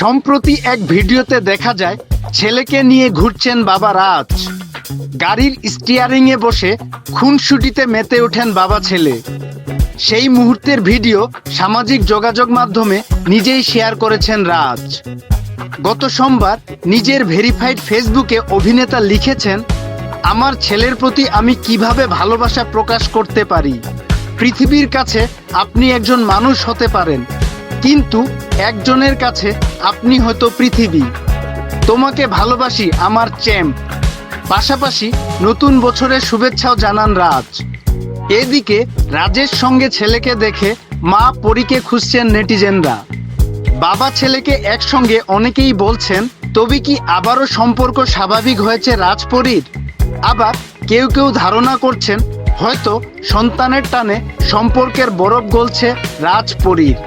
সম্প্রতি এক ভিডিওতে দেখা যায়, ছেলেকে নিয়ে ঘুরছেন বাবা রাজ। গাড়ির স্টিয়ারিং এ বসে খুনসুটিতে মেতে ওঠেন বাবা ছেলে। সেই মুহূর্তের ভিডিও সামাজিক যোগাযোগ মাধ্যমে নিজেই শেয়ার করেছেন রাজ। গত সোমবার নিজের ভেরিফাইড ফেসবুকে অভিনেতা লিখেছেন, আমার ছেলের প্রতি আমি কীভাবে ভালোবাসা প্রকাশ করতে পারি? পৃথিবীর কাছে আপনি একজন মানুষ হতে পারেন, কিন্তু একজনের কাছে আপনি হয়তো পৃথিবী। তোমাকে ভালোবাসি আমার চ্যাম্প। পাশাপাশি নতুন বছরের শুভেচ্ছাও জানান রাজ। এদিকে রাজের সঙ্গে ছেলেকে দেখে মা পরীকে খুঁজছেন নেটিজেনরা। বাবা ছেলেকে একসঙ্গে অনেকেই বলছেন, তবে কি আবারও সম্পর্ক স্বাভাবিক হয়েছে রাজপরীর? আবার কেউ কেউ ধারণা করছেন হয়তো সন্তানের টানে সম্পর্কের বরফ গলছে রাজপরীর